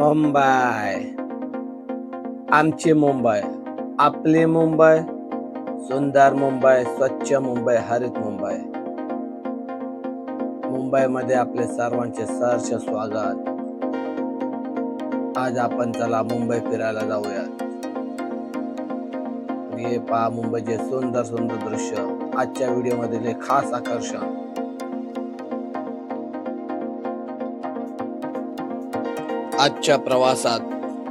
मुंबई. आमची मुंबई. आपली मुंबई सुंदर मुंबई स्वच्छ मुंबई हरित मुंबई. मुंबईमध्ये आपले सर्वांचे सहर्ष स्वागत. आज आपण चला मुंबई फिरायला जाऊयात. हे पहा मुंबईचे सुंदर सुंदर दृश्य. आजच्या व्हिडिओमधील हे खास आकर्षण. आजच्या प्रवासात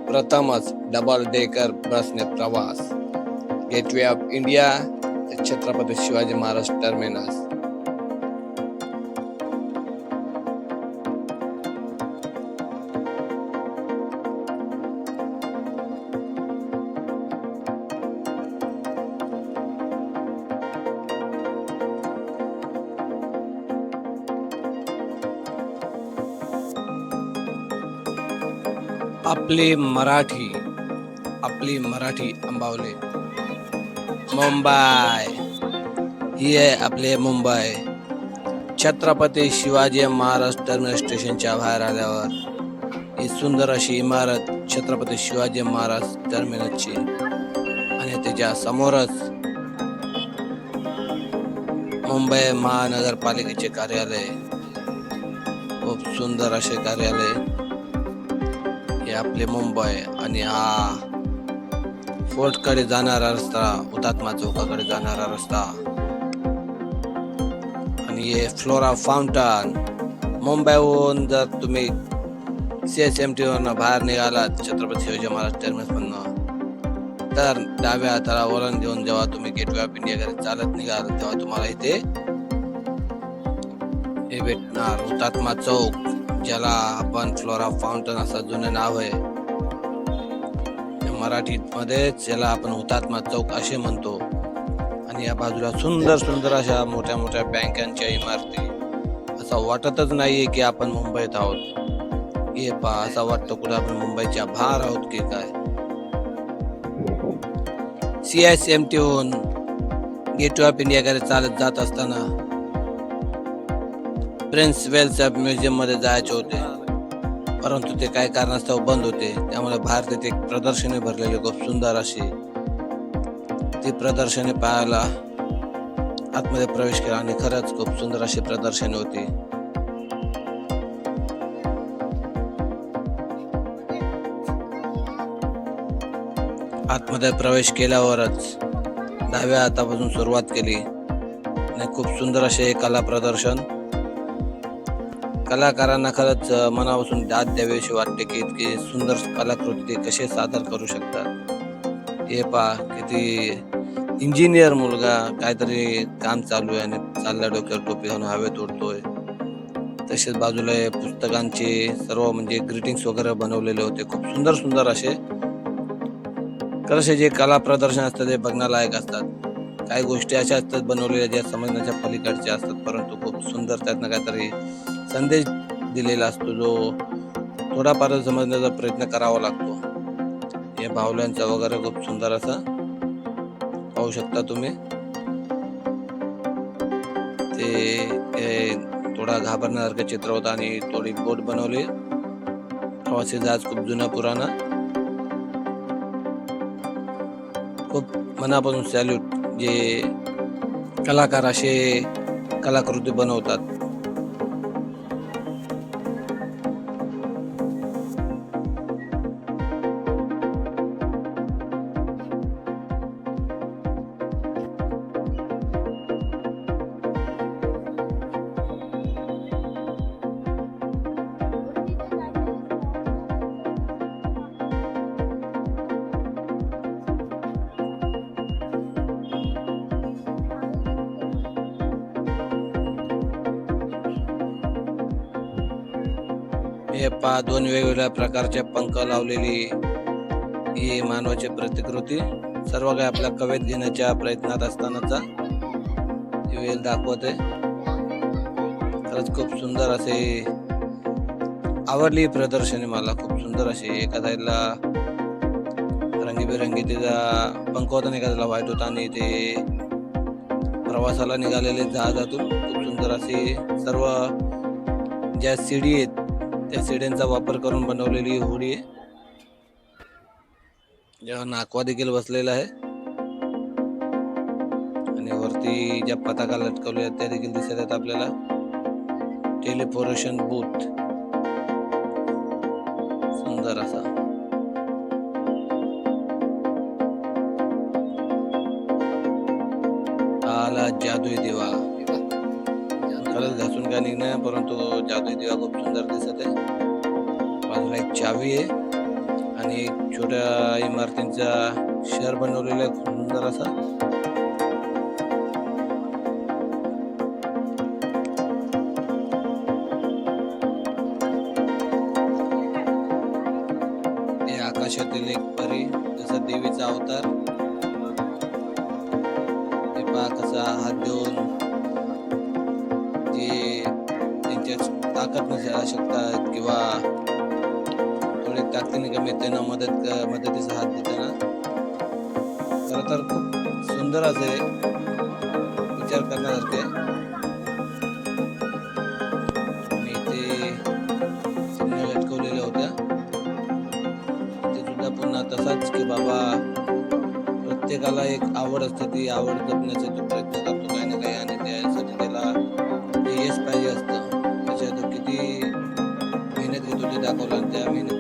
प्रथमच डबल डेकर बसने प्रवास. Gateway of India Chhatrapati Shivaji Maharaj terminus आपली मराठी आपली मराठी अंबावले. मुंबई ही आहे आपले मुंबई. छत्रपती शिवाजी महाराज टर्मिनल स्टेशनच्या बाहेर आल्यावर ही सुंदर अशी इमारत छत्रपती शिवाजी महाराज टर्मिनसची आणि त्याच्या समोरच मुंबई महानगरपालिकेचे कार्यालय. खूप सुंदर असे कार्यालय. आपले मुंबई आणि हा फोर्टकडे जाणारा रस्ता हुतात्मा चौकाकडे जाणारा रस्ता. आणि हे फ्लोरा फाउंटन मुंबईहून जर तुम्ही सी एस एम टी वरनं बाहेर निघालात छत्रपती शिवाजी महाराज टर्मिनस मधनं तर डाव्या हाताला वळण देऊन जेव्हा तुम्ही गेटवे ऑफ इंडियाकडे चालत निघाल तेव्हा तुम्हाला इथे हे भेटणार. हुतात्मा चौक. ज्याला आपण फ्लोरा फाउंटन असं जुनं नाव आहे मराठीत मध्येच याला आपण हुतात्मा चौक असे म्हणतो. आणि या बाजूला सुंदर सुंदर अशा मोठ्या मोठ्या बँकांच्या इमारती. असं वाटतच नाहीये की आपण मुंबईत आहोत. हे पहा असं वाटतं कुठे आपण मुंबईच्या बाहेर आहोत की काय. सी एस एम टी होऊन गेट ऑफ इंडियाकडे चालत जात असताना प्रिन्स वेलच्या म्युझियममध्ये जायचे होते. परंतु ते काही कारणास्तव बंद होते. त्यामुळे भारतात एक प्रदर्शने भरलेली खूप सुंदर अशी ती प्रदर्शने पाहायला आतमध्ये प्रवेश केला आणि खरंच खूप सुंदर अशी प्रदर्शने होती. आतमध्ये प्रवेश केल्यावरच डाव्या हातापासून सुरुवात केली. आणि खूप सुंदर असे कला प्रदर्शन कलाकारांना खरंच मनापासून दाद द्यावीशी वाटते की इतकी सुंदर कलाकृती ते कसे सादर करू शकतात. हे पहा किती इंजिनियर मुलगा काहीतरी काम चालू आहे आणि चालल्या डोक्यावर टोपी घालून हवेत उडतोय तसेच बाजूला पुस्तकांचे सर्व म्हणजे ग्रीटिंग्स वगैरे बनवलेले होते. खूप सुंदर सुंदर असे. खरंच असे जे कला प्रदर्शन असतात ते बघण्यालायक असतात. काही गोष्टी अशा असतात बनवलेल्या ज्या समजण्याच्या पलीकडच्या असतात. परंतु खूप सुंदर त्यातनं काहीतरी संदेश दिलेला असतो जो थोडाफार समजण्याचा प्रयत्न करावा लागतो. या बाहुल्यांचा वगैरे खूप सुंदर असा पाहू शकता तुम्ही. ते थोडा घाबरण्यासारखं चित्र होतं आणि थोडी बोट बनवली. प्रवासी जहाज खूप जुना पुराणा खूप मनापासून सॅल्यूट जे कलाकार असे कलाकृती बनवतात. हे पहा दोन वेगवेगळ्या प्रकारचे पंख लावलेली ही मानवाची प्रतिकृती. सर्व काही आपल्या कवेत घेण्याच्या प्रयत्नात असतानाचा वेल दाखवते. खरंच खूप सुंदर असे आवडली प्रदर्शनी मला. खूप सुंदर अशी एका साईडला रंगीबेरंगी तिचा पंख होता आणि एखाद्याला व्हाईट होता आणि ते प्रवासाला निघालेले जहाजातून खूप सुंदर असे सर्व ज्या सीडी आहेत त्या सिड्यांचा वापर करून बनवलेली ही होडी आहे. ज्या नाकवा देखील बसलेला आहे. आणि वरती ज्या पताका लटकवल्या त्या देखील दिसत आहेत आपल्याला. टेलिपोरेशन बूथ सुंदर असा. आला जादुई दिवा. खरंच निघणार परंतु जादुई दिवा खूप सुंदर दिसत आहे. बाजूला एक चावी आहे आणि एक छोट्या इमारतींचा शहर बनवलेला आहे खूप सुंदर असा. हे आकाशातील एक परी जसा देवीचा अवतार. हे पहा कसा हात देऊन ताकद शकतात किंवा थोडे ताकदीने कमी त्यांना मदत मदतीचा हात देताना. खरं तर खूप सुंदर असे विचार करण्यासारखे मी ते सिग्नल चिन्ह लटकवलेल्या होत्या. ते सुद्धा पुन्हा तसाच की बाबा प्रत्येकाला एक आवड असते ती आवड जपण्याचा तो प्रयत्न दाखवलं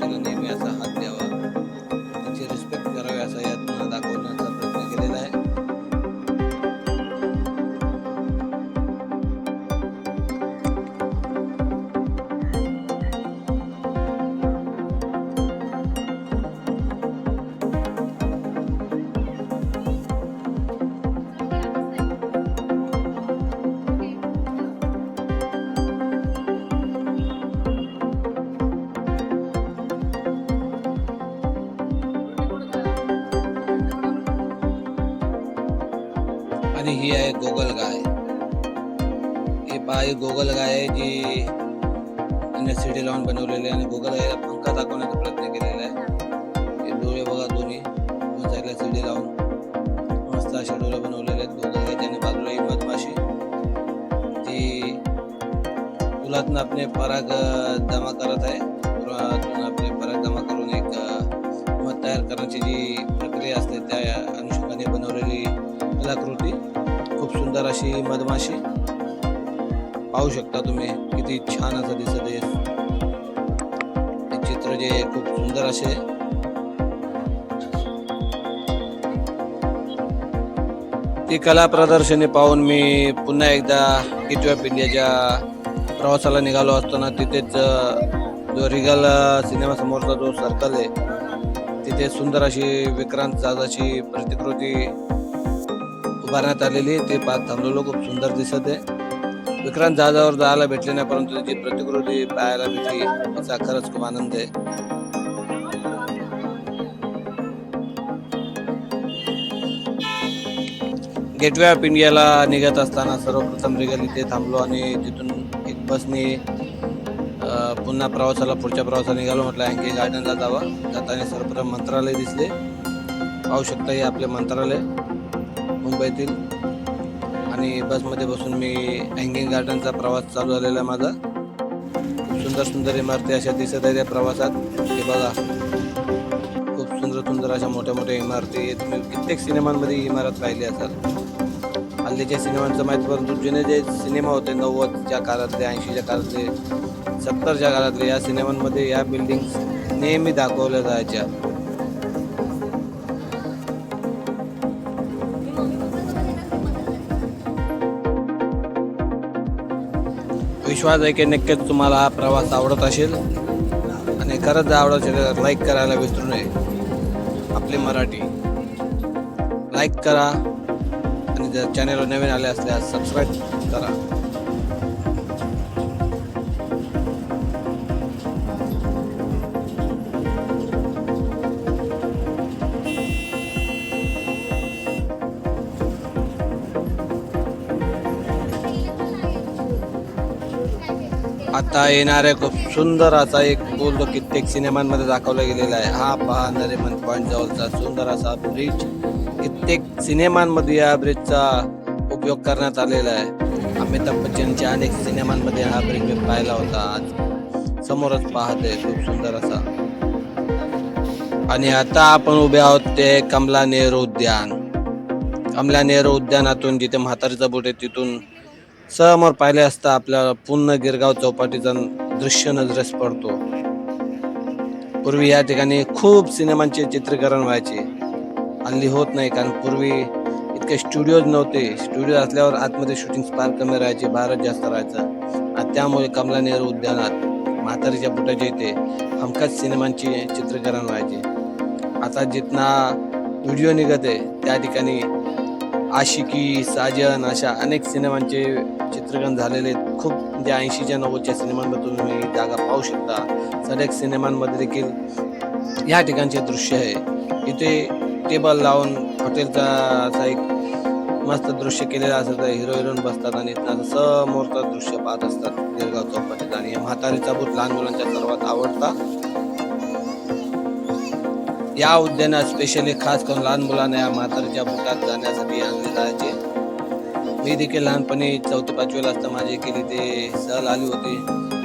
आणि ही आहे गोगल गाय. ही पहा ही गोगल गाय आहे जी त्यांनी सिडी लावून बनवलेली आहे आणि गोगल गायला पंखा दाखवण्याचा प्रयत्न केलेला आहे. हे डोळे बघा दोन्ही दोन साईडला सिडी लावून मस्त असे डोळे बनवलेले आहेत. गोगल गायच्या बाजूला ही मधमाशी. ती फुलातून आपले पराग जमा करत आहे. फुलातून आपले पराग जमा करून एक मध तयार करण्याची जी प्रक्रिया असते त्या अनुषंगाने बनवलेली सुंदर अशी मधमाशी पाहू शकता तुम्ही. किती छान असं दिसत आहे. हे चित्र जे खूप सुंदर असे. ती कला प्रदर्शनी पाहून मी पुन्हा एकदा गेट ऑफ इंडियाच्या प्रवासाला निघालो असताना तिथेच जो रिगल सिनेमासमोरचा सिनेमा समोरचा जो सर्कल आहे तिथे सुंदर अशी विक्रांत जाधाची प्रतिकृती उभारण्यात आलेली ते पाहत थांबलेलो खूप सुंदर दिसत आहे. विक्रांत जहाजावर जायला भेटले नाही परंतु त्याची प्रतिकृती पाहायला भेटली. याचा खरंच खूप आनंद आहे. गेटवे ऑफ इंडियाला निघत असताना सर्वप्रथम रिगल इथे थांबलो आणि तिथून एक बसने पुन्हा प्रवासाला पुढच्या प्रवासाला निघालो. म्हटलं अँके गार्डनला जावा. जाताना सर्वप्रथम मंत्रालय दिसले. पाहू शकता हे आपले मंत्रालय. मुंबईतील आणि बसमध्ये बसून मी हँगिंग गार्डनचा प्रवास चालू झालेला आहे माझा. खूप सुंदर सुंदर इमारती अशा दिसत आहे त्या प्रवासात. हे बघा. खूप सुंदर सुंदर अशा मोठ्या मोठ्या इमारती तुम्ही कित्येक सिनेमांमध्ये ही इमारत पाहिली असाल. हल्लीच्या सिनेमांचं माहिती परंतु जुने जे सिनेमा होते नव्वदच्या काळातले ऐंशीच्या काळातले सत्तरच्या काळातले या सिनेमांमध्ये या बिल्डिंग्स नेहमी दाखवल्या जायच्या. विश्वास आहे की नक्कीच तुम्हाला हा प्रवास आवडत असेल. आणि खरंच आवडत असेल तर लाईक करायला विसरू नये. आपली मराठी. लाईक करा. आणि जर चॅनलवर नवीन आले असल्यास सबस्क्राईब करा. आता येणाऱ्या खूप सुंदर असा एक पूल जो कित्येक सिनेमांमध्ये दाखवला गेलेला आहे. हा पहा नरेमन पॉईंट जवळचा सुंदर असा ब्रिज कित्येक सिनेमांमध्ये या ब्रिजचा उपयोग करण्यात आलेला आहे. अमिताभ बच्चनच्या अनेक सिनेमांमध्ये हा ब्रिज मी पाहिला होता. आज समोरच पाहते खूप सुंदर असा. आणि आता आपण उभे आहोत ते कमला नेहरू उद्यान. कमला नेहरू उद्यानातून जिथे म्हातारीचा बोट आहे तिथून समोर पाहिले असता आपल्याला पूर्ण गिरगाव चौपाटीचा दृश्य नजरेस पडतो. पूर्वी या ठिकाणी खूप सिनेमांचे चित्रीकरण व्हायचे. हल्ली होत नाही कारण पूर्वी इतके स्टुडिओज नव्हते. स्टुडिओ असल्यावर आतमध्ये शूटिंग फार कमी राहायचे भारत जास्त राहायचं. आणि त्यामुळे कमला नेहरू उद्यानात म्हातारीच्या बुटाच्या इथे हमखास सिनेमांचे चित्रीकरण व्हायचे. आता जितना व्हिडिओ निघत आहे त्या ठिकाणी आशिकी साजन अशा अनेक सिनेमांचे चित्रीकरण झालेले आहेत. खूप म्हणजे ऐंशीच्या नव्वदच्या सिनेमांमधून तुम्ही जागा पाहू शकता. सरेक सिनेमांमध्ये देखील या ठिकाणचे दृश्य आहे. इथे टेबल लावून हॉटेलचा असा एक मस्त दृश्य केलेलं तर हिरो हिरोईन बसतात आणि समोरचं दृश्य पाहत असतात. गिरगाव चौपाटीत आणि म्हातारीचा भूत लहान मुलांच्या सर्वात आवडता या उद्यानात स्पेशली खास करून लहान मुलांना या म्हातारीच्या भूतात जाण्यासाठी आणले जायचे मी देखील लहानपणी चौथी पाचवीला असता माझी केली ते सहल आली होती.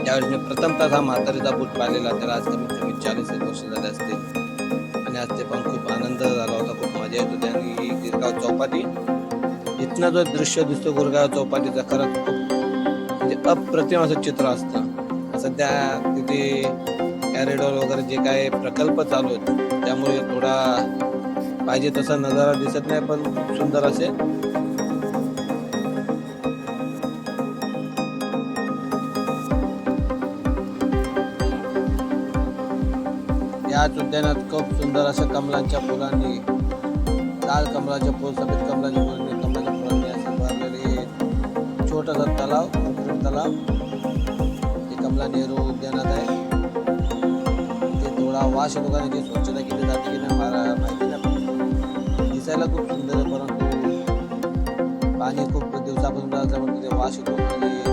त्यावेळेस मी प्रथमतः हा म्हातारीचा बूट पाहिलेला त्याला आज कमीत कमी चाळीस एक वर्ष झाले असतील. आणि आज ते पण खूप आनंद झाला होता खूप मजा येत होती. आणि ही गिरगाव चौपाटी इथनं जो दृश्य दिसतो गुरगाव चौपाटीचा खरंच खूप म्हणजे अप्रतिम असं चित्र असतं. सध्या तिथे कॅरिडॉर वगैरे जे काय प्रकल्प चालू आहेत त्यामुळे थोडा पाहिजे तसा नजारा दिसत नाही पण खूप सुंदर असे. याच उद्यानात खूप सुंदर अशा कमलांच्या फुलांनी लाल कमलाच्या फुल सफेद कमलाच्या फुलांनी कमलाच्या फुलांनी असे भरलेले छोटासा तलाव तलाव. हे कमला नेहरू उद्यानात आहे. ते थोडा वाश येतो का स्वच्छता केली जाते की नाही मला माहिती नाही. दिसायला खूप सुंदर आहे परंतु पाणी खूप दिवसापासून असल्यामुळे तिथे वाश लोकांनी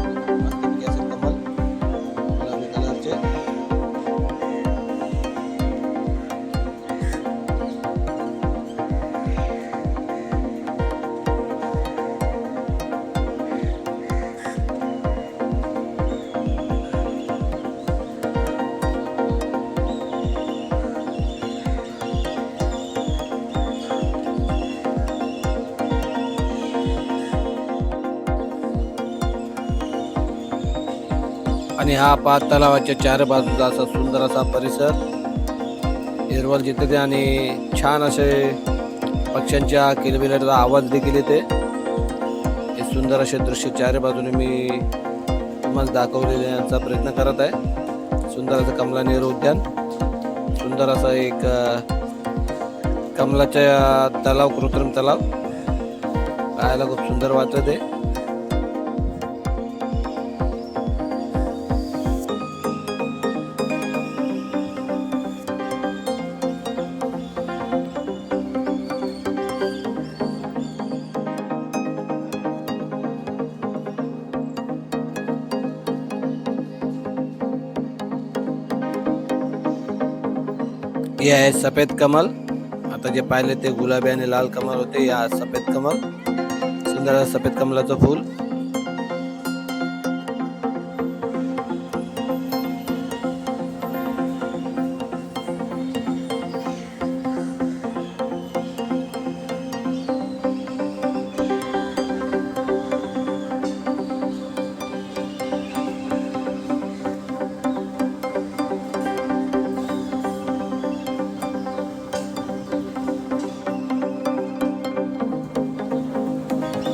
आणि हा पाच तलावाच्या चार बाजूचा असा सुंदर असा परिसर. हिरवळ जिथे आणि छान असे पक्ष्यांच्या किलबिलाचा आवाज देखील येते. हे सुंदर असे दृश्य चार बाजूने मी तुम्हाला दाखवलेल्याचा प्रयत्न करत आहे. सुंदर असं कमला नेहरू उद्यान. सुंदर असा एक कमलाच्या तलाव कृत्रिम तलाव. पाहायला खूप सुंदर वाटत आहे. हे आहे सफेद कमल। आता जे पाहिले ते गुलाबी आणि लाल कमल होते या सफेद कमल. सुंदर सफेद कमलाचं फूल.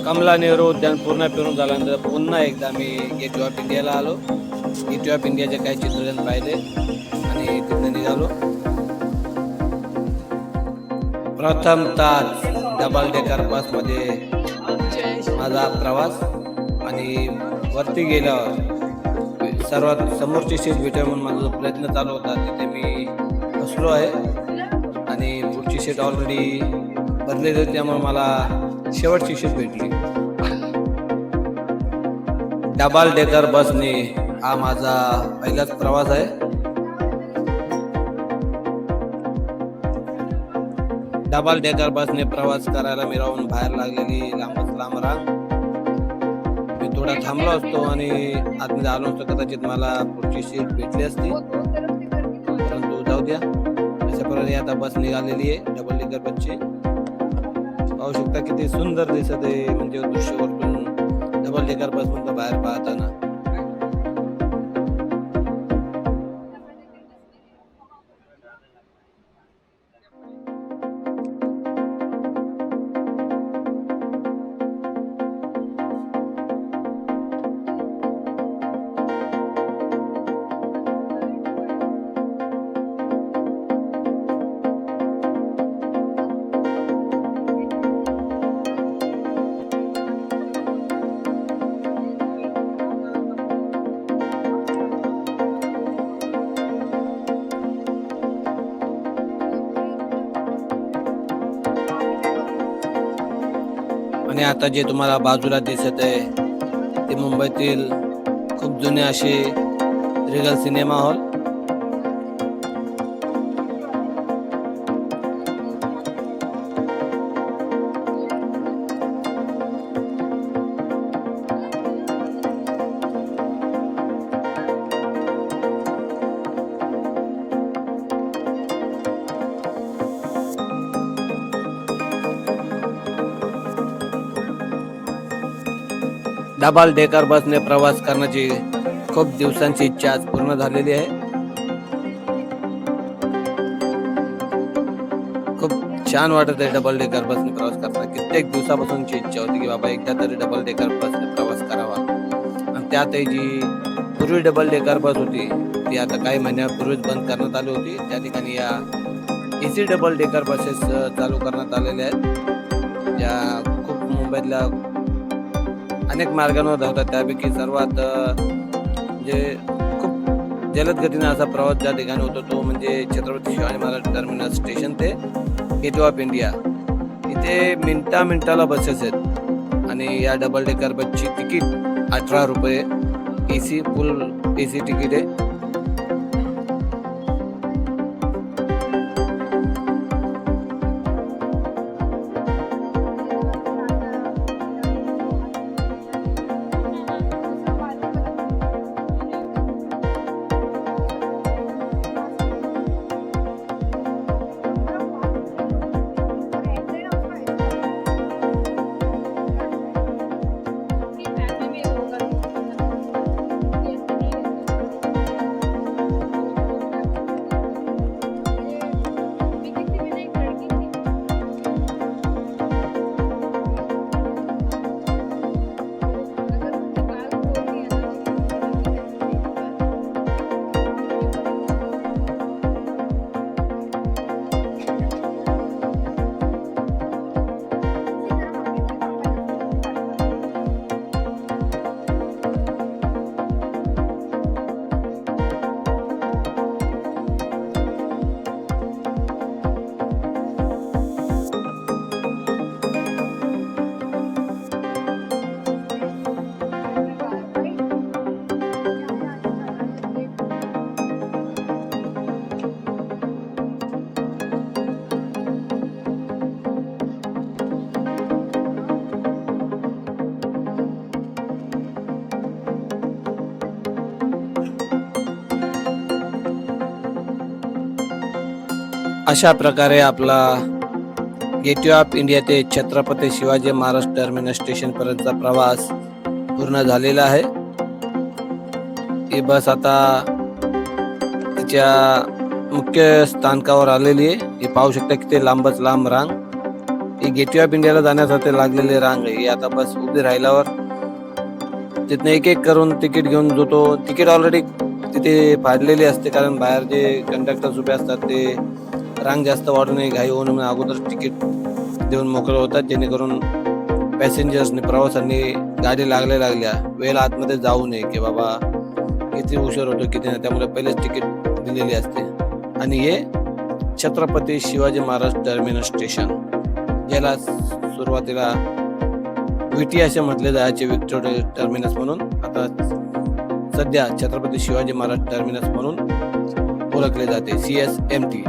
कमला नेहरू उद्यान पूर्ण फिरून झाल्यानंतर पुन्हा एकदा मी गेट ऑफ इंडियाला आलो. गेटवे ऑफ इंडियाचे काही चित्रजण पाहिले आणि तिथं निघालो. प्रथमतः डबल डेकर बसमध्ये माझा प्रवास आणि वरती गेल्यावर सर्वात समोरची सीट भेटेल म्हणून माझा प्रयत्न चालू होता तिथे मी बसलो आहे. आणि पुढची सीट ऑलरेडी भरलेली होती त्यामुळे मला शेवटची शीट भेटली. डबल डेकर बसने हा माझा पहिलाच प्रवास आहे. डबल डेकर बसने प्रवास करायला मी राहून बाहेर लागलेली लांबच लांब रांग मी थोडा थांबलो असतो आणि आतमध्ये आलो असतो कदाचित मला पुढची सीट भेटली असती. परंतु जाऊ द्या. अशा प्रकारे आता बस निघालेली आहे डबल डेकर बसची. पाहू शकता किती सुंदर दिसत आहे. म्हणजे दृश्य वरतून डबल डेकरपासून मधून बाहेर पाहताना. आता जे तुम्हाला बाजूला दिसत आहे ते मुंबईतील खूप जुने असे Regal cinema hall double decker बसने प्रवास करण्याची खूप दिवसांची इच्छा आज पूर्ण झालेली आहे. खूप छान वाटत आहे डबल डेकर बसने प्रवास करताना. कित्येक दिवसापासूनची इच्छा होती की बाबा एकदा तरी डबल डेकर बसने प्रवास करावा. आणि त्यातही जी पूर्वी डबल डेकर बस होती ती आता काही महिन्यापूर्वीच बंद करण्यात आली होती. त्या ठिकाणी या एसी डबल डेकर बसेस चालू करण्यात आलेल्या आहेत. ज्या खूप मुंबईतल्या अनेक मार्गांवर धावतात त्यापैकी सर्वात जे म्हणजे खूप जलद गतीने असा प्रवास ज्या ठिकाणी होतो तो म्हणजे छत्रपती शिवाजी महाराज टर्मिनस स्टेशन ते गेटवे ऑफ इंडिया. इथे मिनटा मिनटाला बसेस आहेत. आणि या डबल डेकर बसची तिकीट अठरा रुपये. A C full A C ticket आहे. अशा प्रकारे आपला गेटवे ऑफ इंडिया ते छत्रपती शिवाजी महाराज टर्मिनस स्टेशनपर्यंतचा प्रवास पूर्ण झालेला आहे. ही बस आता तिच्या मुख्य स्थानकावर आलेली आहे. हे पाहू शकता की ते लांबच लांब रांग. ही गेटवे ऑफ इंडियाला जाण्यासाठी लागलेली रांग आहे. ही आता बस उभी राहिल्यावर तिथनं एक एक करून तिकीट घेऊन जो तो तिकीट ऑलरेडी तिथे फाडलेली असते कारण बाहेर जे कंडक्टर्स उभे असतात ते रांग जास्त वाढू नये घाई होऊ नये. अगोदर तिकीट देऊन मोकळे होतात जेणेकरून पॅसेंजर्सने प्रवाशांनी गाडी लागल्या लागल्या वेळ आतमध्ये जाऊ नये की बाबा किती उशीर होतो किती नाही. त्यामुळे पहिलेच तिकीट दिलेली असते. आणि हे छत्रपती शिवाजी महाराज टर्मिनस स्टेशन ज्याला सुरुवातीला विटी असे म्हटले जायचे विक्टोरिया टर्मिनस म्हणून. आता सध्या छत्रपती शिवाजी महाराज टर्मिनस म्हणून ओळखले जाते सी एस एम टी